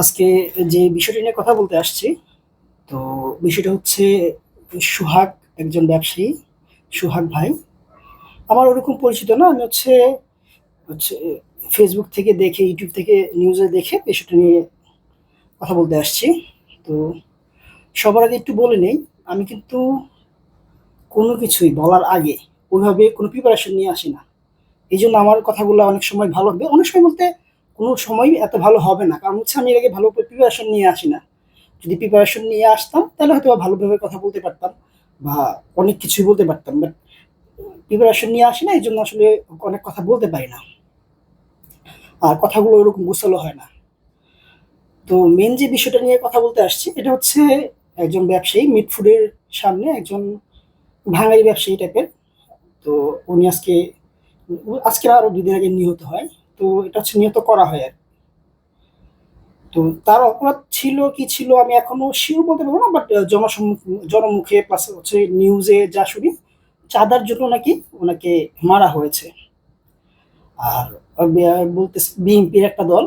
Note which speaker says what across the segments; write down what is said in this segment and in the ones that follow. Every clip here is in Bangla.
Speaker 1: আজকে যে বিষয়টি নিয়ে কথা বলতে আসছি, তো বিষয়টা হচ্ছে সোহাগ একজন ব্যবসায়ী, সোহাগ ভাই। আমার ওরকম পরিচিত না, আমি হচ্ছে হচ্ছে ফেসবুক থেকে দেখে ইউটিউব থেকে নিউজে দেখে বিষয়টা নিয়ে কথা বলতে আসছি। তো সবার আগে একটু বলে নেই, আমি কিন্তু কোনো কিছুই বলার আগে ওইভাবে কোনো প্রিপারেশন নিয়ে আসি না। এই জন্য আমার কথাগুলো অনেক সময় ভালো হবে। অনেক সময় বলতে কোনো সময় এত ভালো হবে না। কারণ হচ্ছে আমি এর আগে ভালো প্রিপারেশন নিয়ে আসি না যদি প্রিপারেশন নিয়ে আসতাম, তাহলে হয়তো ভালোভাবে কথা বলতে পারতাম বা অনেক কিছুই বলতে পারতাম। বাট প্রিপারেশন নিয়ে আসি না এই জন্য আসলে অনেক কথা বলতে পারি না। আর কথাগুলো ওরকম গোছালো হয় না। তো মেন যে বিষয়টা নিয়ে কথা বলতে আসছি, এটা হচ্ছে একজন ব্যবসায়ী মিট ফুডের সামনে একজন ভাঙারি ব্যবসায়ী টাইপের তো উনি আজকে আজকে আরও দুদিন আগে নিহত হয়। তো এটা হচ্ছে নিহত করা হয় আর। তো তার অপরাধ ছিল, কি ছিল আমি এখনও শিওর বলতে পারব না বাট জনসম্মুখ, জনমুখে প্লাস হচ্ছে নিউজে যা শুনি, চাঁদার জন্য নাকি ওনাকে মারা হয়েছে। আর বলতে বিএনপির একটা দল,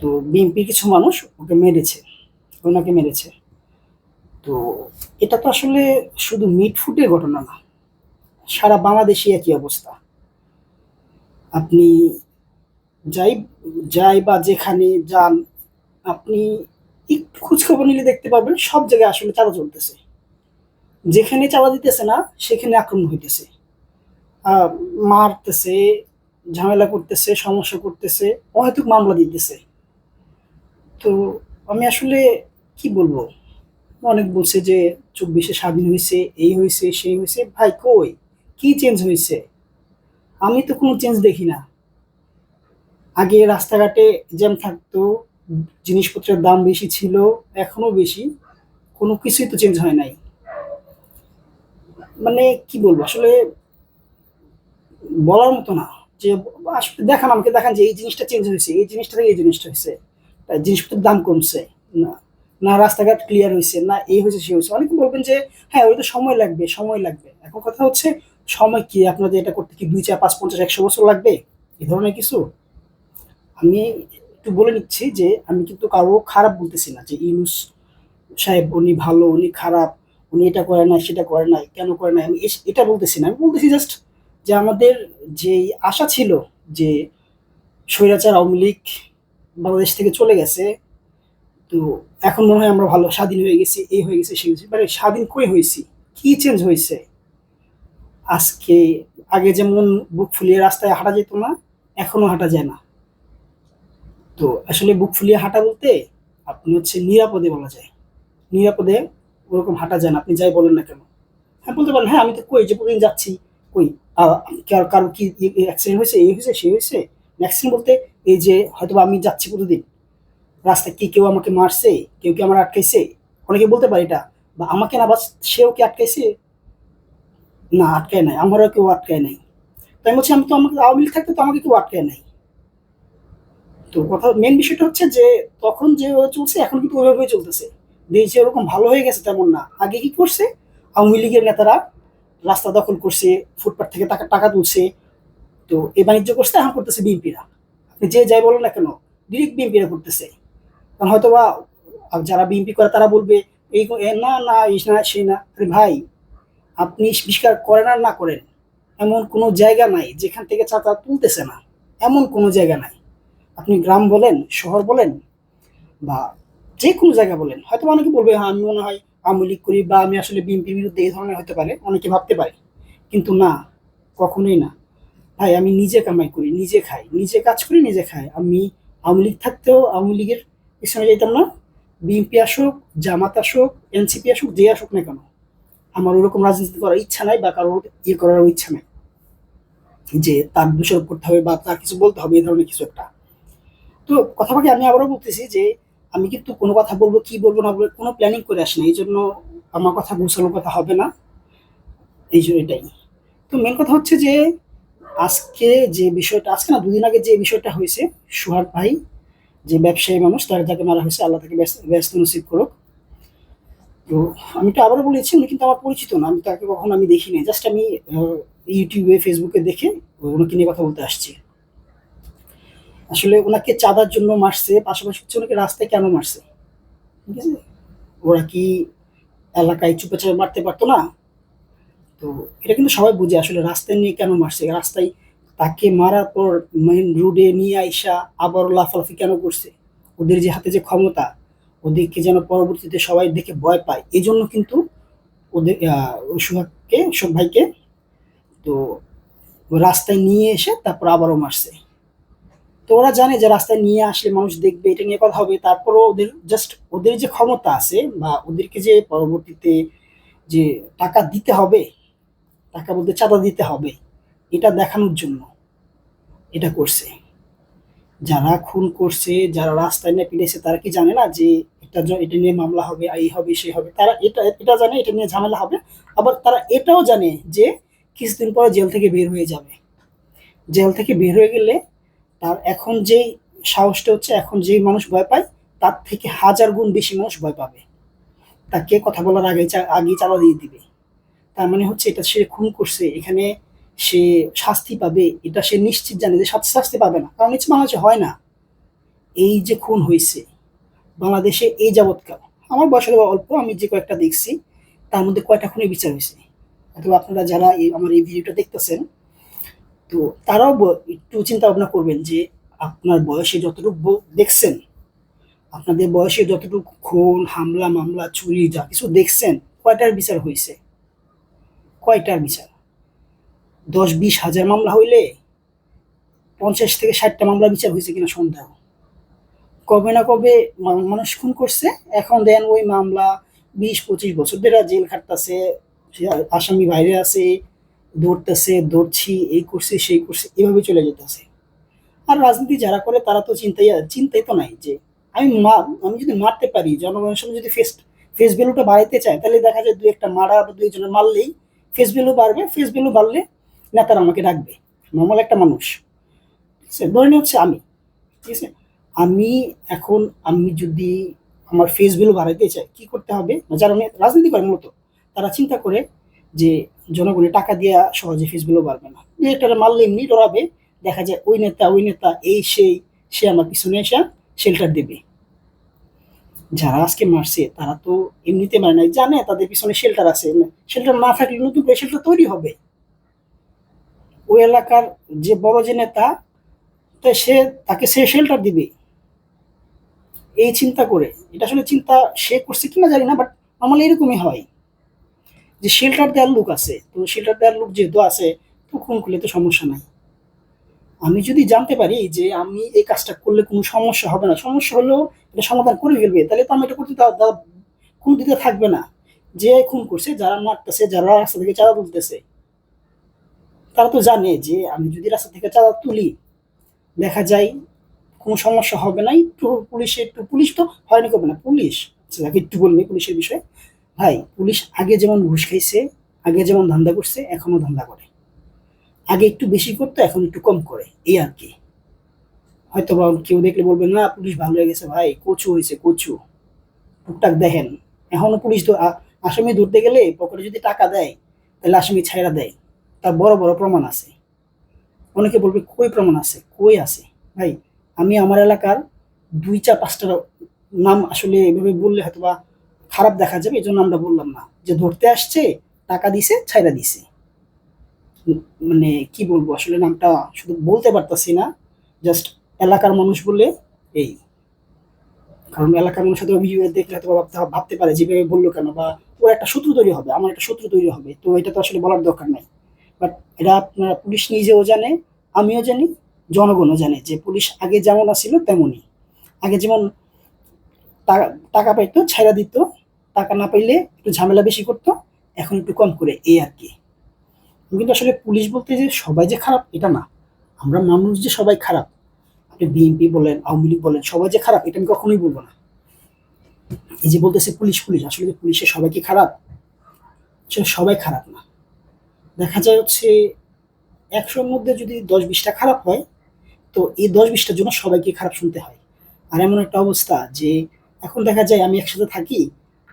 Speaker 1: তো বিএনপির কিছু মানুষ ওকে মেরেছে, ওনাকে মেরেছে। তো এটা তো আসলে শুধু মিট ফুটের ঘটনা না, সারা বাংলাদেশে একই অবস্থা। আপনি যাই যাই বা যেখানে যান, আপনি একটু খোঁজখবর নিলে দেখতে পাবেন সব জায়গায় আসলে চাঁদা চলতেছে। যেখানে চাঁদা দিতেছে না, সেখানে আক্রমণ হইতেছে। মারতেছে, ঝামেলা করতেছে, সমস্যা করতেছে, অহেতুক মামলা দিতেছে। তো আমি আসলে কি বলব? অনেক বলছে যে, চব্বিশে স্বাধীন হয়েছে এই হয়েছে সেই হয়েছে ভাই কই? কি চেঞ্জ হয়েছে আমি তো কোনো চেঞ্জ দেখি না। আগে রাস্তাঘাটে জ্যাম থাকতো, জিনিসপত্রের দাম বেশি ছিল এখনও বেশি, কোনো কিছুই তো চেঞ্জ হয় নাই। মানে কি বলব, আসলে বলার মতো না, যে আসলে দেখান, আমাকে দেখান যে এই জিনিসটা চেঞ্জ হয়েছে, এই জিনিসটা থেকে এই জিনিসটা হয়েছে জিনিসপত্রের দাম কমছে, না না রাস্তাঘাট ক্লিয়ার হয়েছে, না এই হয়েছে, সে হয়েছে। অনেকে বলবেন যে হ্যাঁ ওই তো সময় লাগবে সময় লাগবে। এখন কথা হচ্ছে সময় কি আপনাদের এটা করতে কি দুই চার পাঁচ পঞ্চাশ একশো বছর লাগবে? এই ধরনের কিছু? আমি একটু বলে নিচ্ছি যে আমি কিন্তু কারও খারাপ বলতেছি না যে ইউনুস সাহেব উনি ভালো, উনি খারাপ, উনি এটা করে না সেটা করে না কেন করে না আমি এটা বলতেছি না। আমি বলতেছি জাস্ট যে আমাদের যে আশা ছিল যে স্বৈরাচার আওয়ামী লীগ বাংলাদেশ থেকে চলে গেছে, তো এখন মনে হয় আমরা ভালো, স্বাধীন হয়ে গেছি, এই হয়ে গেছে, সেই হয়েছে। মানে স্বাধীন কই হয়েছি? কি চেঞ্জ হয়েছে? আজকে আগে যেমন বুক ফুলিয়ে রাস্তায় হাঁটা যেত না, এখনও হাঁটা যায় না। তো আসলে বুক ফুলিয়ে হাঁটা বলতে আপনি হচ্ছে নিরাপদে বলা যায়। নিরাপদে ওরকম হাঁটা যায় না, আপনি যাই বলেন না কেন। হ্যাঁ বলতে পারেন হ্যাঁ আমি তো কই, যে প্রতিদিন যাচ্ছি, কই কার কি অ্যাক্সিডেন্ট হয়েছে, এই হয়েছে সে হয়েছে। অ্যাক্সিডেন্ট বলতে এই যে হয়তো আমি যাচ্ছি প্রতিদিন, রাস্তায় কি কেউ আমাকে মারছে, কেউ কি আমার আটকাইছে, অনেকে বলতে পারে এটা, বা আমাকে না বাস সেও কি আটকাইছে? না, আটকায় নাই। আমারও কেউ আটকায় নাই। তাই বলছি, আমি তো আমাকে আওয়ামী লীগ থাকতে তো আমাকে কেউ আটকায় নাই। তো কথা মেন বিষয়টা হচ্ছে যে, তখন যে চলছে, এখন কিন্তু ওইভাবেই চলতেছে। দেশ ওরকম ভালো হয়ে গেছে তেমন না। আগে কি করছে? আওয়ামী লীগের নেতারা রাস্তা দখল করছে ফুটপাথ থেকে টাকা টাকা তুলছে। তো এই বাণিজ্য করছে, এখন করতেছে বিএনপিরা। আপনি যে যাই বলেন না কেন ডিরেক্ট বিএনপিরা করতেছে। কারণ হয়তো বা যারা বিএনপি করে তারা বলবে, এই না না, এই, না সেই না। আরে ভাই আপনি স্বীকার করেন আর না করেন, এমন কোনো জায়গা নাই যেখান থেকে চাঁদা তুলতেছে না, এমন কোনো জায়গা নাই। আপনি গ্রাম বলেন, শহর বলেন, বা যে কোনো জায়গা বলেন, হয়তো অনেকে বলবে হ্যাঁ আমি মনে হয় আওয়ামী লীগ করি বা আমি আসলে বিএনপির বিরুদ্ধে এই ধরনের হতে পারে। অনেকে ভাবতে পারে, কিন্তু না, কখনোই না। ভাই, আমি নিজে কামাই করি, নিজে খাই, নিজে কাজ করি, নিজে খাই। আমি আওয়ামী লীগ থাকতেও আওয়ামী লীগের পিছনে যেতাম না। বিএনপি আসুক, জামাত আসুক, এনসিপি আসুক, যে আসুক না কেন আমার ওরকম রাজনীতি করার ইচ্ছা নাই বা কারোর ইয়ে করার ইচ্ছা নাই। যে তার দোষারোপ করতে হবে বা তার কিছু বলতে হবে, এই ধরনের কিছু একটা। তো কথা বাকি আমি আবারও বলতেছি যে, আমি কিন্তু কোনো কথা বলব, কি বলব না বলব, কোনো প্ল্যানিং করে আসি না। এই জন্য আমার কথা গুছানো কথা হবে না। এই জন্য এটাই। তো মেন কথা হচ্ছে যে, আজকে যে বিষয়টা, আজকে না, দুদিন আগে যে বিষয়টা হয়েছে, সোহাগ ভাই, যে ব্যবসায়ী মানুষ, তার যাকে মারা হয়েছে, আল্লাহ তাকে ব্যস্ত ব্যস্ত নসিব করুক। তো আমি তো আবারও বলেছি, উনি কিন্তু আমার পরিচিত না, আমি তাকে কখনো আমি দেখিনি। জাস্ট আমি ইউটিউবে ফেসবুকে দেখে ওনাকে নিয়ে কথা বলতে আসছি। আসলে ওনাকে চাঁদার জন্য মারছে, পাশাপাশি হচ্ছে ওনাকে রাস্তায় কেন মারছে? ঠিক আছে? ওরা কি এলাকায় চুপেচাপে মারতে পারতো না? তো এটা কিন্তু সবাই বুঝে, আসলে রাস্তায় নিয়ে কেন মারছে? রাস্তায় তাকে মারার পর মেন রোডে নিয়ে আইসা আবার লাফালাফি কেন করছে? ওদের যে হাতে যে ক্ষমতা ওদেরকে যেন পরবর্তীতে সবাই দেখে ভয় পায়। এই জন্য কিন্তু ওদের সোহাগকে, সোহাগ ভাইকে তো রাস্তায় নিয়ে এসে তারপর আবারও মারছে। তো ওরা জানে যে রাস্তায় নিয়ে আসলে মানুষ দেখবে, এটা নিয়ে কথা হবে। তারপরও ওদের জাস্ট ওদের যে ক্ষমতা আছে বা ওদেরকে যে পরবর্তীতে যে টাকা দিতে হবে, টাকা বলতে চাঁদা দিতে হবে, এটা দেখানোর জন্য এটা করছে। যারা খুন করছে, যারা রাস্তায় নিয়ে পিড়েছে তারা কি জানে না যে এটা এটা নিয়ে মামলা হবে এই হবে সেই হবে। তারা এটা এটা জানে, এটা নিয়ে ঝামেলা হবে। আবার তারা এটাও জানে যে কিছুদিন পরে জেল থেকে বের হয়ে যাবে। জেল থেকে বের হয়ে গেলে তার এখন যেই সাহসটা হচ্ছে, এখন যেই মানুষ ভয় পায়, তার থেকে হাজার গুণ বেশি মানুষ ভয় পাবে। তাকে কথা বলার আগে আগেই চালা দিয়ে দিবে। তার মানে হচ্ছে এটা সে খুন করছে, এখানে সে শাস্তি পাবে, এটা সে নিশ্চিত জানে যে শাস্তি শাস্তি পাবে না। কারণ হচ্ছে বাংলাদেশে হয় না। এই যে খুন হয়েছে বাংলাদেশে এই যাবৎকাল। আমার বয়সের অল্প, আমি যে কয়েকটা দেখছি, তার মধ্যে কয়টা খুনের বিচার হয়েছে। অথবা আপনারা যারা এই আমার এই ভিডিওটা দেখতেছেন, তো তারাও একটু চিন্তা ভাবনা করবেন যে আপনার বয়সে যতটুকু দেখছেন, আপনাদের বয়সে যতটুকু খুন, হামলা, মামলা, চুরি, যা কিছু দেখছেন, কয়টার বিচার হয়েছে? কয়টার বিচার? দশ বিশ হাজার মামলা হইলে পঞ্চাশ থেকে ষাটটা মামলা বিচার হয়েছে কিনা সন্দেহ। কবে না কবে মানুষ খুন করছে, এখন দেন ওই মামলা বিশ, পঁচিশ বছর ধরে জেল খাটতেছে আসামি বাইরে আছে দৌড়তেছে দৌড়ছি এই করছে, সেই করছে, এভাবে চলে যেতেছে। আর রাজনীতি যারা করে তারা তো চিন্তাই চিন্তাই তো নাই যে, আমি মা আমি যদি মারতে পারি, জনগণের সঙ্গে যদি ফেস ফেস ভ্যালুটা বাড়াইতে চাই তাহলে দেখা যায় দু একটা মারা বা দুই জনের মারলেই ফেস ভ্যালু বাড়বে ফেস ভ্যালু বাড়লে নেতারা আমাকে ডাকবে। নর্মাল একটা মানুষ। ঠিক আছে? ধরে হচ্ছে আমি। ঠিক আছে? আমি এখন, আমি যদি আমার ফেস ভ্যালু বাড়াইতে চাই, কি করতে হবে? যারা নে- রাজনীতি করে মূলত। তারা চিন্তা করে যে জনগণের টাকা দিয়ে সহজে ফেস ভ্যালু বাড়বে না। দু একটা মারলে এমনি ডরাবে, দেখা যায় ওই নেতা ওই নেতা, এই, সেই, সে আমার পিছনে এসে শেল্টার দেবে। যারা আজকে মারছে, তারা তো এমনিতে মারে নাই, জানে তাদের পিছনে শেল্টার আছে। শেল্টার না থাকলে নতুন করে শেল্টার তৈরি হবে। ওই এলাকার যে বড় যে নেতা সে, তাকে সে শেল্টার দিবে। এই চিন্তা করে। এটা আসলে চিন্তা সে করছে কিনা জানি না বাট নর্মালি এরকমই হয়। যে শেল্টার দেওয়ার লোক আছে, তো শেল্টার দেওয়ার লোক যেহেতু আছে, তো খুন করলে তো সমস্যা নাই। আমি যদি জানতে পারি যে আমি এই কাজটা করলে কোনো সমস্যা হবে না, সমস্যা হলেও এটা সমাধান করে ফেলবে, তাহলে তো আমি এটা করতে খুন দিতে থাকবে না। যে খুন করছে, যারা মারতেছে, যারা রাস্তা থেকে চাঁদা তুলতেছে, তারা তো জানে যে আমি যদি রাস্তা থেকে চাঁদা তুলি, দেখা যায় কোনো সমস্যা হবে না একটু পুলিশে একটু পুলিশ তো হয়নি করবে না পুলিশ। আচ্ছা, একটু বললি পুলিশের বিষয়ে। ভাই পুলিশ আগে যেমন ঘুষ খাইছে আগে যেমন ধান্দা করছে এখনও ধান্দা করে। আগে একটু বেশি করতো এখন একটু কম করে এই আর কি। হয়তো বা কেউ দেখলে বলবে না পুলিশ ভালো হয়ে গেছে ভাই কচু হয়েছে কচু। টুকটাক দেখেন। এখনও পুলিশ তো আসামি ধরতে গেলে পকেটে যদি টাকা দেয় তাহলে আসামি ছাইরা দেয়। তার বড় বড় প্রমাণ আছে। অনেকে বলবে কই প্রমাণ আছে? কই আছে? ভাই আমি আমার এলাকার দুই চার পাঁচটা নাম আসলে এভাবে বললে হয়তো বা খারাপ দেখা যাবে এই জন্য আমরা বললাম না। যে ধরতে আসছে, টাকা দিছে, ছাইরা দিছে। মানে কি বলব, আসলে নামটা শুধু বলতে পারতাছি না জাস্ট এলাকার মানুষ বলে এই। কারণ এলাকার মানুষ হয়তো ভিডিও দেখলে হয়তো ভাবতে ভাবতে পারে যেভাবে বলল কেন, বা ওর একটা শত্রু তৈরি হবে, আমার একটা শত্রু তৈরি হবে, তো এটা তো আসলে বলার দরকার নাই। বাট এটা আপনারা পুলিশ নিজেও জানে, আমিও জানি জনগণও জানে যে পুলিশ আগে যেমন আসছিল তেমনই আগে যেমন টাকা পাইতো, ছাইরা দিত, টাকা না পাইলে একটু ঝামেলা বেশি করতো, এখন একটু কম করে, এই আর কি। কিন্তু আসলে পুলিশ বলতে যে সবাই যে খারাপ, এটা না। আমরা মানুষ যে সবাই খারাপ, আপনি বিএনপি বলেন, আওয়ামী লীগ বলেন, সবাই যে খারাপ, এটা আমি কখনোই বলব না। এই যে বলতেছে পুলিশ পুলিশ, আসলে যে পুলিশের সবাই কি খারাপ? আসলে সবাই খারাপ না। দেখা যায় হচ্ছে, একশোর মধ্যে যদি দশ বিশটা খারাপ হয় তো এই দশ বিশটার জন্য সবাইকে খারাপ শুনতে হয়। আর এমন একটা অবস্থা যে এখন দেখা যায় আমি একসাথে থাকি,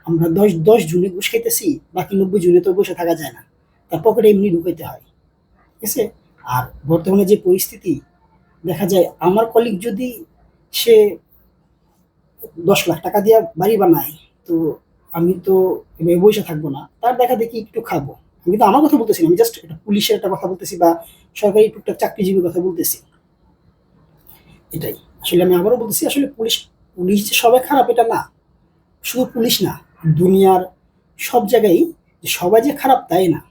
Speaker 1: আমরা দশ দশ জুনে ঘুষ খাইতেছি, বাকি নব্বই জুনে তো বসে থাকা যায় না। তার পকেটে এমনি ঢুকাইতে হয়। ঠিক আছে? আর বর্তমানে যে পরিস্থিতি, দেখা যায় আমার কলিগ যদি সে দশ লাখ টাকা দিয়ে বাড়ি বানায়, তো আমি তো এভাবে বসে থাকব না। তার দেখা দেখি একটু খাব। আমি তো আমার কথা বলতেছি আমি জাস্ট একটা পুলিশের একটা কথা বলতেছি বা সরকারি টুকটাক চাকরিজীবীর কথা বলতেছি। এটাই। আসলে আমি আবারও বলতেছি আসলে পুলিশ পুলিশ যে সবাই খারাপ, এটা না। শুধু পুলিশ না, দুনিয়ার সব জায়গায় সবাই যে খারাপ, তাই না।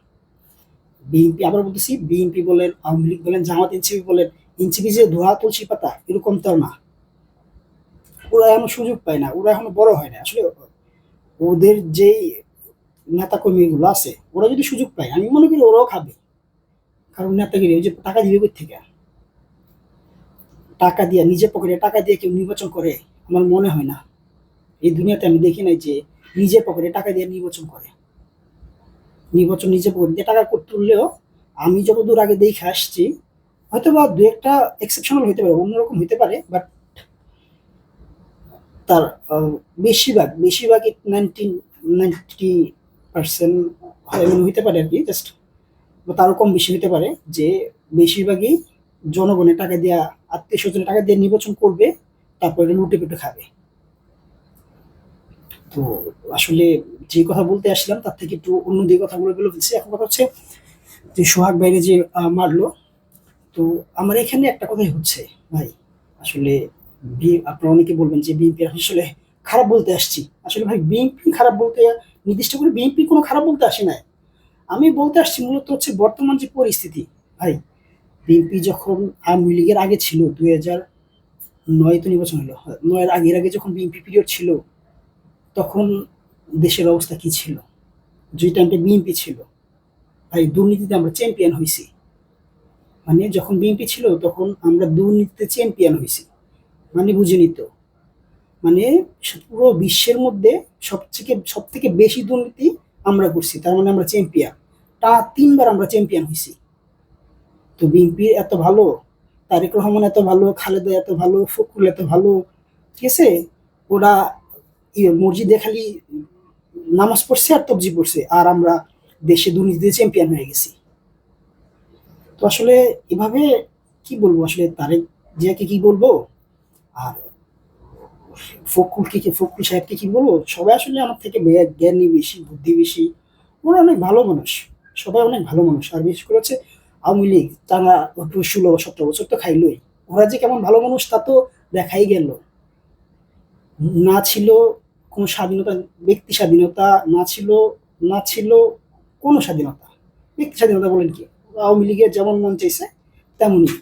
Speaker 1: বিএনপি আবার বলতেছি, বিএনপি বলেন, আওয়ামী লীগ বলেন, জামাত এনসিপি বলেন, এনসিপি যে ধোয়া তুলসী পাতা, এরকম তো না। ওরা এখনও সুযোগ পায় না, ওরা এখনও বড় হয় না। আসলে ওদের যে নেতা কর্মীগুলো আছে, ওরা যদি সুযোগ পায়, আমি মনে করি ওরাও খাবে। কারণ নেতাগিরি ওই যে টাকা দিবে থেকে? টাকা দিয়ে নিজের পকেটে টাকা দিয়ে কেউ নির্বাচন করে, আমার মনে হয় না। এই দুনিয়াতে আমি দেখি নাই যে নিজের পকেটে টাকা দিয়ে নির্বাচন করে। নির্বাচন নিজের পকেটে দিয়ে টাকা তুললেও আমি যতদূর আগে দেখে আসছি হয়তো বা দু একটা এক্সেপশনাল হতে পারে, অন্যরকম হতে পারে বাট তার বেশিরভাগ বেশিরভাগই নাইনটিন নাইনটি পার্সেন্ট এমন হতে পারে আর কি জাস্ট তারও কম বেশি হতে পারে যে, বেশিরভাগই জনগণের টাকা দেওয়া আত্মীয় স্বজনের টাকা দিয়ে নির্বাচন করবে, তারপরে লুটে পেটে খাবে। তো আসলে যে কথা বলতে আসলাম তার থেকে একটু অন্য দিকে কথাগুলো বলে ফেলছি এখন কথা হচ্ছে যে সোহাগ বাইরে যে মারলো, তো আমার এখানে একটা কথাই হচ্ছে ভাই। আসলে আপনারা অনেকে বলবেন যে বিএনপি আসলে খারাপ বলতে আসছি। আসলে ভাই, বিএনপি খারাপ বলতে নির্দিষ্ট করে বিএনপি কোনো খারাপ বলতে আসে না আমি বলতে আসছি মূলত হচ্ছে বর্তমান যে পরিস্থিতি, ভাই বিএনপি যখন আওয়ামী লীগের আগে ছিল, দুই হাজার নয় তো নির্বাচন হলো, নয়ের আগের আগে যখন বিএনপি পিরিয়ড ছিল, তখন দেশের অবস্থা কি ছিল? যে টাইমটা বিএনপি ছিল, ভাই দুর্নীতিতে আমরা চ্যাম্পিয়ন হয়েছি মানে যখন বিএনপি ছিল, তখন আমরা দুর্নীতিতে চ্যাম্পিয়ন হয়েছি মানে বুঝে নিত। মানে পুরো বিশ্বের মধ্যে সবথেকে সব থেকে বেশি দুর্নীতি আমরা করছি, তার মানে আমরা চ্যাম্পিয়ন তা তিনবার আমরা চ্যাম্পিয়ন হয়েছি তো বিএনপি এত ভালো, তারেক রহমান এত ভালো, খালেদা এত ভালো, ফখরুল এত ভালো, ঠিক আছে? ওরা মসজিদে খালি নামাজ পড়ছে আর তবজি পড়ছে, আর আমরা দেশে দুর্নীতিতে চ্যাম্পিয়ন হয়ে গেছি। তো আসলে এভাবে কি বলব? আসলে তারেক জিয়াকে কি বলব? আর ফখরুলকে কি, ফখরুল সাহেবকে কি বলব? সবাই আসলে আমার থেকে জ্ঞানী বেশি বুদ্ধি বেশি ওরা অনেক ভালো মানুষ, সবাই অনেক ভালো মানুষ। আর বিশেষ করে হচ্ছে আওয়ামী লীগ একটু ষোলো সতেরো বছর তো খাইলই। ওরা যে কেমন ভালো মানুষ তা তো দেখাই গেল। না ছিল কোনো স্বাধীনতা, ব্যক্তি স্বাধীনতা, না ছিল না ছিল কোনো স্বাধীনতা। ব্যক্তি স্বাধীনতা বলেন কি? আওয়ামী লীগের যেমন মন চাইছে, তেমনই।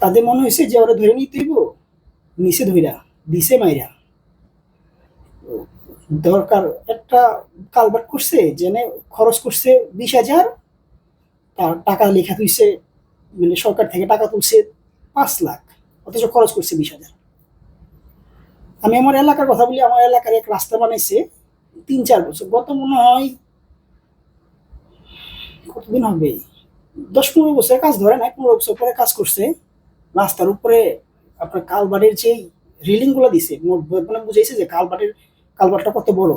Speaker 1: তাদের মনে হয়েছে যে ওরা ধরে নিতে হইব, নিচে ধইরা, দিছে মাইরা। দরকার একটা কালবাট করছে জেনে খরচ করছে বিশ হাজার তার টাকা লেখা তুলছে মানে সরকার থেকে টাকা তুলছে পাঁচ লাখ, অথচ খরচ করছে বিশ হাজার। আমি আমার এলাকার কথা বলি, আমার এলাকার এক রাস্তা বানাইছে তিন চার বছর। গত মনে হয় কতদিন হবে? দশ পনেরো বছর কাজ ধরে না পনেরো বছর পরে কাজ করছে। রাস্তার উপরে আপনার কালবাটের যেই রেলিংগুলো দিছে মানে বুঝাইছে যে কালবাটের, কালবাটটা কত বড়।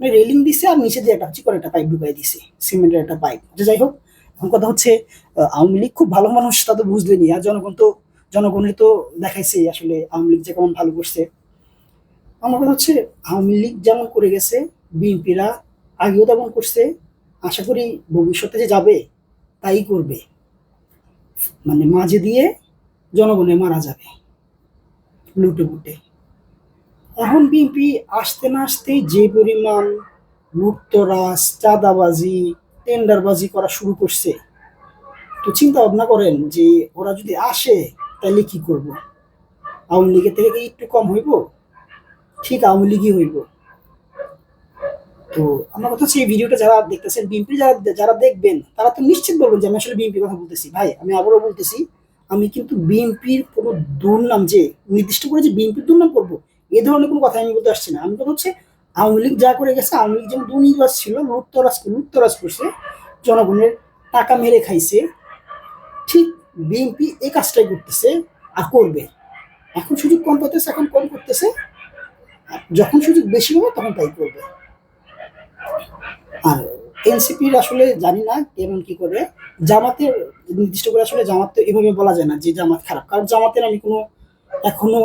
Speaker 1: মানে রেলিং দিছে আর নিচে দিয়ে একটা চিকন একটা পাইপ ঢুকাই দিছে, সিমেন্টের একটা পাইপ। যে যাই হোক এখন কথা হচ্ছে আওয়ামী লীগ খুব ভালো মানুষ, তা তো বুঝলেনি আর জনগণ তো, জনগণের তো দেখাইছে আসলে আওয়ামী লীগ যে কেমন ভালো করছে। আমার কথা হচ্ছে, আওয়ামী লীগ যেমন করে গেছে, বিএনপিরা আগেও তেমন করছে, আশা করি ভবিষ্যতে যে যাবে, তাই করবে। মানে মাঝে দিয়ে জনগণে মারা যাবে, লুটে পুটে। এখন বিএনপি আসতে না আসতেই যে পরিমাণ লুটতরাজ, চাঁদাবাজি টেন্ডারবাজি করা শুরু করছে। তো চিন্তা ভাবনা করেন যে ওরা যদি আসে, তাহলে কি করব? আওয়ামী লীগের থেকে একটু কম হইব? ঠিক আওয়ামী লীগই হইব। তো আমার কথা হচ্ছে এই ভিডিওটা যারা দেখতেছেন, বিএনপি যারা যারা দেখবেন, তারা তো নিশ্চিত বলবেন যে আমি আসলে বিএনপির কথা বলতেছি। ভাই, আমি আবারও বলতেছি, আমি কিন্তু বিএনপির কোনো দুর্নাম যে, নির্দিষ্ট করে যে বিএনপির দুর্নাম করব, এ ধরনের কোনো কথা আমি বলতে আসছি না। আমি কথা হচ্ছে আওয়ামী লীগ যা করে গেছে, আওয়ামী লীগ যেমন দুর্নীতিবাজ ছিল, লুটতরাজ লুটতরাজ করছে, জনগণের টাকা মেরে খাইছে। ঠিক বিএনপি এই কাজটাই করতেছে আর করবে। এখন সুযোগ কম পাইতেছে, এখন কম করতেছে। যখন সুযোগ বেশি হবে, তখন তাই করবে। আর এনসিপির আসলে জানি না কেমন কি করে। জামাতের নির্দিষ্ট করে আসলে জামাত তো এভাবে বলা যায় না যে জামাত খারাপ। কারণ জামাতের আমি কোনো এখনও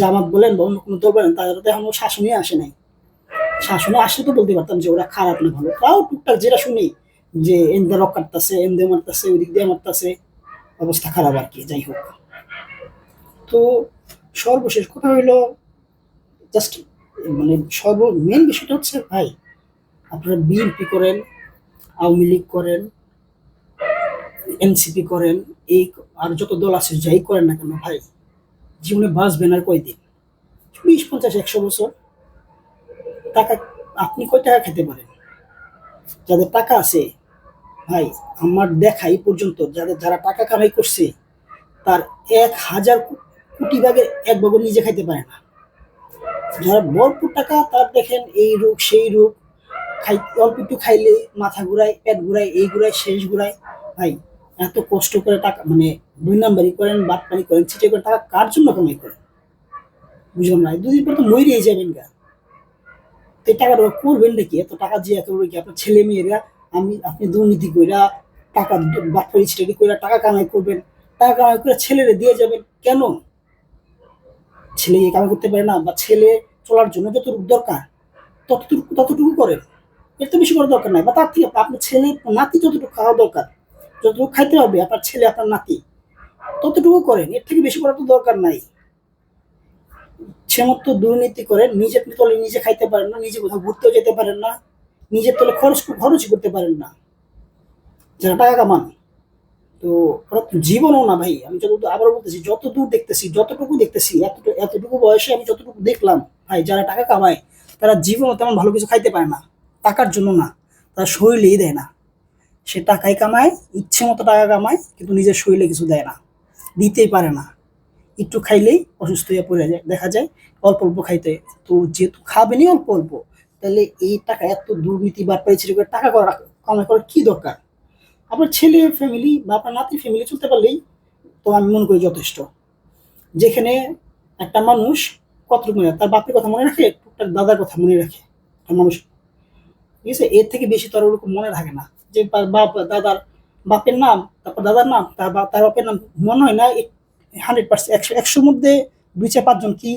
Speaker 1: জামাত বলেন বা অন্য কোনো দল বলেন, তাদের তো এখনও শাসনে আসে নাই। শাসনে আসলে তো বলতে পারতাম যে ওরা খারাপ না ভালো। তাও টুকটাক যেটা শুনি যে এন্দে রক কাটতেছে এন্দে মারতেছে ওদিক দিয়ে মারতেছে, অবস্থা খারাপ আর কি, যাই হোক। তো সর্বশেষ কথা হইল জাস্ট মানে সর্ব মেন বিষয়টা হচ্ছে, ভাই, আপনারা বিএনপি করেন, আওয়ামী লীগ করেন এনসিপি করেন, এই আর যত দল আছে, যাই করেন না কেন, ভাই, জীবনে বাঁচবেন আর কয়দিন? বিশ পঞ্চাশ, একশো বছর টাকা, আপনি কয় টাকা খেতে পারেন? যাদের টাকা আছে, ভাই, আমার দেখা এই পর্যন্ত যাদের, যারা টাকা কামাই করছে, তার এক হাজার কোটি ভাগের এক ভাগও নিজে খাইতে পারে না। যারা ভরপুর টাকা, তার দেখেন এই রোগ, সেই রোগ, খাই, অল্প একটু খাইলে মাথা ঘুরায়, পেট ঘুরায়, এই ঘুরায়, শেষ ঘুরায়। ভাই, এত কষ্ট করে টাকা মানে দুই নাম্বারি করেন বাটপানি করেন, ছিটে করে টাকা কার জন্য কামাই করেন? বুঝলাম না দুদিন পর তো মরেই যাবেন গা। এই টাকাটা করবেন নাকি? এত টাকা দিয়ে করবে কি আপনার ছেলে মেয়েরা আমি, আপনি দুর্নীতি কইরা টাকা বাটপানি ছিটারি কইরা টাকা কামাই করবেন, টাকা কামাই করে ছেলেরে দিয়ে যাবেন কেন? ছেলে কামাই করতে পারে না বা ছেলে চলার জন্য যতটুকু দরকার, ততটুকু ততটুকু করেন এর তো বেশি করার দরকার নাই। বা তার থেকে আপনার ছেলে, নাতি যতটুকু খাওয়া দরকার, যতটুকু খাইতে হবে আপনার ছেলে, আপনার নাতি, ততটুকু করেন। এর থেকে বেশি করার তো দরকার নাই। মতো দুর্নীতি করেন নিজের তলে নিজে খাইতে পারেন না, নিজে কোথাও ঘুরতেও যেতে পারেন না, নিজের তলে খরচ খরচই করতে পারেন না। যারা টাকা কামান, তো ওরা তো জীবনও না ভাই, আমি যত আবার বলতেছি যত দূর দেখতেছি, যতটুকু দেখতেছি এতটুকু এতটুকু বয়সে আমি যতটুকু দেখলাম, ভাই, যারা টাকা কামায়, তারা জীবনও তেমন ভালো কিছু খাইতে পারে না, টাকার জন্য না, তারা শরীরেই দেয় না। সে টাকাই কামায় ইচ্ছে মতো টাকা কামায়, কিন্তু নিজের শরীরে কিছু দেয় না, দিতেই পারে না। একটু খাইলেই অসুস্থ হয়ে পড়ে যায়। দেখা যায় অল্প অল্প খাইতে তো যেহেতু খাবেনই অল্প অল্প, তাহলে এই টাকা এত দুর্নীতি বা পরিচিতি করে টাকা করা কামাই করার কি দরকার? আপনার ছেলে ফ্যামিলি বা আপনার নাতি ফ্যামিলি চলতে পারলেই তো আমি মনে করি যথেষ্ট। যেখানে একটা মানুষ কতটুকু মনে তার বাপের কথা মনে রাখে, তার দাদার কথা মনে রাখে একটা মানুষ। ঠিক আছে? এর থেকে বেশি তার ওরকম মনে থাকে না। যে বাপ, দাদার বাপের নাম, তারপর দাদার নাম, তার তার বাপের নাম মনে হয় না হান্ড্রেড পার্সেন্ট, একশো একশোর মধ্যে দুই চার পাঁচজন কি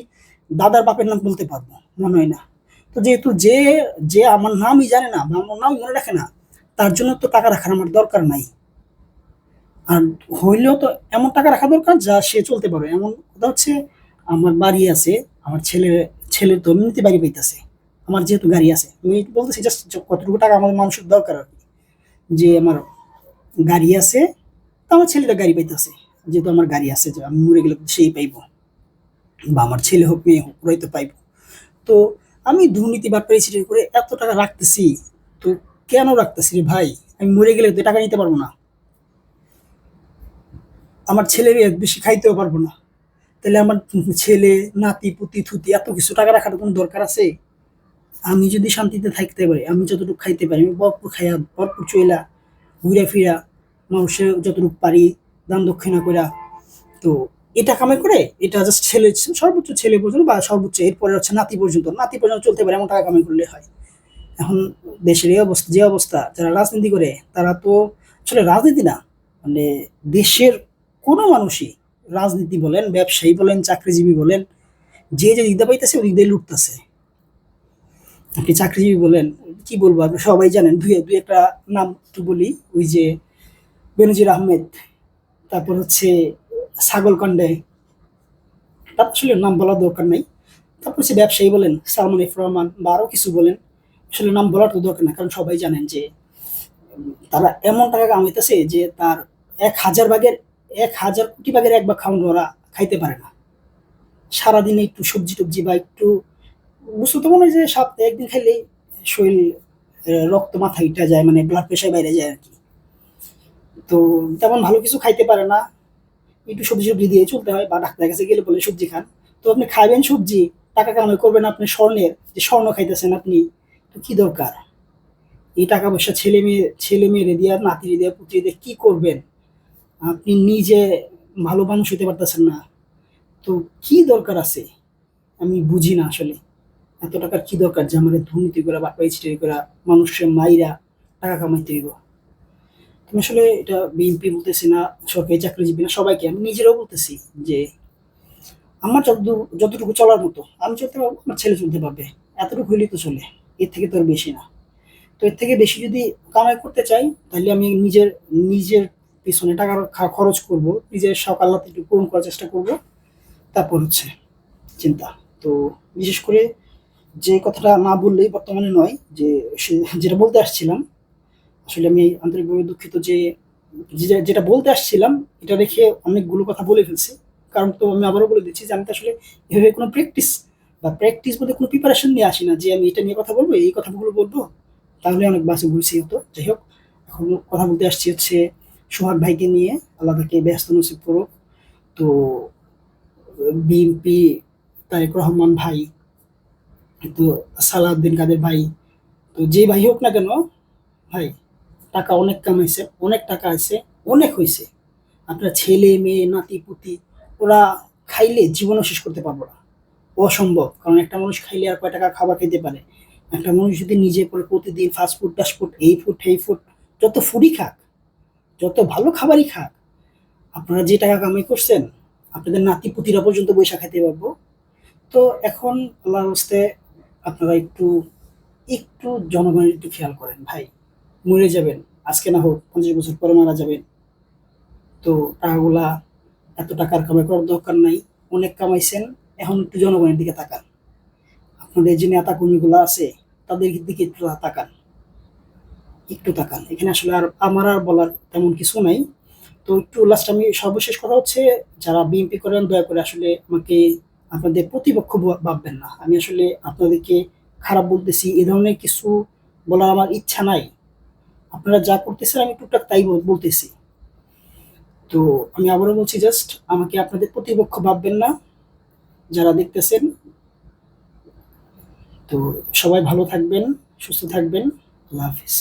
Speaker 1: দাদার বাপের নাম বলতে পারব, মনে হয় না। তো যেহেতু যে যে আমার নামই জানে না, বা আমার নাম মনে রাখে না, তার জন্য তো টাকা রাখার আমার দরকার নাই। আর হইলেও তো এমন টাকা রাখা দরকার যা সে চলতে পারবে। এমন কথা হচ্ছে, আমার বাড়ি আছে, আমার ছেলে ছেলে তো এমনিতে বাড়ি পাইতেছে, আমার যেহেতু গাড়ি আছে। আমি বলতেছি জাস্ট কতটুকু টাকা আমাদের মানুষের দরকার আর কি। যে আমার গাড়ি আছে, তো আমার ছেলেটা গাড়ি পাইতেছে। যেহেতু আমার গাড়ি আছে, যে আমি মরে গেলে সেই পাইব। বা আমার ছেলে হোক, মেয়ে হোক, ওরাই তো পাইব। তো আমি দুর্নীতি বা প্রেসিডেন্ট করে এত টাকা রাখতেছি। তো কেন রাখতেছি রে ভাই? আমি মরে গেলে তো টাকা নিতে পারব না। আমার ছেলে বেশি খাইতেও পারব না। তাহলে আমার ছেলে, নাতি, পুতি, থুতি, এত কিছু টাকা রাখার কোনো দরকার আছে? আমি যদি শান্তিতে থাকতে পারি, আমি যতটুকু খাইতে পারি, আমি ভরপুর খাইয়া, ভরপুর চইলা, ঘুরে ফিরা, মানুষের যতটুকু পারি দান দক্ষিণা কইরা। তো এটা কামাই করে, এটা জাস্ট ছেলে, সর্বোচ্চ ছেলে পর্যন্ত বা সর্বোচ্চ এরপরে হচ্ছে নাতি পর্যন্ত নাতি পর্যন্ত চলতে পারে এমন টাকা কামাই করলে হয়। এখন দেশের এই অবস্থা, যে অবস্থা, যারা রাজনীতি করে, তারা তো আসলে রাজনীতি না মানে দেশের কোনো মানুষই রাজনীতি বলেন, ব্যবসায়ী বলেন, চাকরিজীবী বলেন, যে যে দিতে পাইতেছে ওই দিয়ে লুটতেছে। আপনি চাকরিজীবী বলেন, কি বলব, আপনি সবাই জানেন, দুই দুই একটা নাম একটু বলি, ওই যে বেনজির আহমেদ তারপর হচ্ছে ছাগল কাণ্ডে তার আসলে নাম বলার দরকার নেই। তারপর হচ্ছে ব্যবসায়ী বলেন, সালমান ইফ রহমান বা আরও কিছু বলেন, আসলে নাম বলার তো দরকার না কারণ সবাই জানেন যে, তারা এমন টাকা কামাইতেছে যে তার এক হাজার ভাগের, এক হাজার কোটি ভাগের এক ভাগ খাওয়ানো ওরা খাইতে পারে না। সারাদিনে একটু সবজি টবজি বা একটু বুঝতে তো মনে হয় যে সপ্তাহে একদিন খাইলেই শরীর রক্ত মাথা ইটা যায় মানে ব্লাড প্রেশার বাইরে যায় আর কি। তো তেমন ভালো কিছু খাইতে পারে না। একটু সবজি সবজি দিয়ে চলতে হয় বা ডাক্তারের কাছে গেলে বলে সবজি খান। তো আপনি খাবেন সবজি, টাকা কামাই করবেন আপনি স্বর্ণের, যে স্বর্ণ খাইতেছেন আপনি, তো কি দরকার? এই টাকা পয়সা ছেলে মেয়ে, ছেলে মেয়েরে দিয়ে নাতি দিয়ে পুত্রি দিয়ে কি করবেন? আপনি নিজে ভালো মানুষ হতে পারতেছেন না। তো কি দরকার আছে? আমি বুঝি না আসলে। এত টাকার কি দরকার যে আমার দুর্নীতি করা বাটপাই ছিটাই করা মানুষের মাইরা টাকা কামাইতে হইব? তুমি আসলে এটা বিএনপি বলতেছি না, সরকারি চাকরিজীবী না, সবাইকে আমি নিজেরাও বলতেছি যে আমার যতদূর, যতটুকু চলার মতো, আমি চলতে পারব আমার ছেলে চলতে পারবে। এতটুকু হইলেই তো চলে, এর থেকে তো আর বেশি না। তো এর থেকে বেশি যদি কামাই করতে চাই, তাহলে আমি নিজের নিজের পিছনে টাকা খরচ করব, নিজের শখ আল্লাহ একটু পূরণ করার চেষ্টা করব। তারপর হচ্ছে চিন্তা। তো বিশেষ করে যে কথাটা না বললেই বর্তমানে নয়, যে যেটা বলতে আসছিলাম আসলে আমি আন্তরিকভাবে দুঃখিত যে যেটা বলতে আসছিলাম, এটা রেখে অনেকগুলো কথা বলে ফেলছি। কারণ তো আমি আবারও বলে দিচ্ছি যে, আমি তো আসলে এভাবে কোনো প্র্যাকটিস বা প্র্যাকটিস বলতে কোনো প্রিপারেশন নিয়ে আসি না যে, আমি এটা নিয়ে কথা বলব, এই কথাগুলো বলব, তাহলে অনেক বাসে ঘুরছি হতো যাই হোক, এখন কথা বলতে আসছি হচ্ছে সোহাগ ভাইকে নিয়ে আল্লাহ তাকে ব্যস্ত নসিব করুক। তো, বিএনপি তারেক রহমান ভাই, তো সালাউদ্দিন কাদের ভাই, তো যে ভাই হোক না কেন, ভাই টাকা অনেক কামাইছে, অনেক টাকা আছে, অনেক হয়েছে আপনার ছেলে, মেয়ে, নাতি, পুতি, ওরা খাইলে জীবনও শেষ করতে পারব না। অসম্ভব, কারণ একটা মানুষ খাইলে আর কয় টাকা খাবার খেতে পারে? একটা মানুষ যদি নিজে করে প্রতিদিন ফাস্ট ফুড এই ফুড এই ফুড যত ফুডই খাক, যত ভালো খাবারই খাক, আপনারা যে টাকা কামাই করছেন, আপনাদের নাতি পুতিরা পর্যন্ত বৈশা খেতে পারব। তো এখন আল্লাহর হস্তে আপনারা একটু একটু জনগণের একটু খেয়াল করেন, ভাই। মরে যাবেন। আজকে না হোক পঞ্চাশ বছর পরে মারা যাবেন। তো টাকাগুলা এত টাকার কামাই করার দরকার নাই। অনেক কামাইছেন, এখন একটু জনগণের দিকে তাকান। আপনাদের যে নেতা কর্মীগুলো আছে, তাদের দিকে একটু তাকান। একটু তাকান। এখানে আসলে আর আমার আর বলার তেমন কিছু নাই। তো একটু লাস্ট আমি সর্বশেষ কথা হচ্ছে, যারা বিএনপি করেন, দয়া করে আসলে আমাকে আপনাদের প্রতিপক্ষ ভাব- ভাববেন না। আমি আসলে আপনাদেরকে খারাপ বলতেছি, এ ধরনের কিছু বলার আমার ইচ্ছা নাই। আপনারা যা করতেছেন, আমি টুকটাক তাই বলতেছি। তো আমি আবারও বলছি জাস্ট আমাকে আপনাদের প্রতিপক্ষ ভাববেন না, যারা দেখতেছেন। তো সবাই ভালো থাকবেন, সুস্থ থাকবেন। আল্লাহ হাফিজ।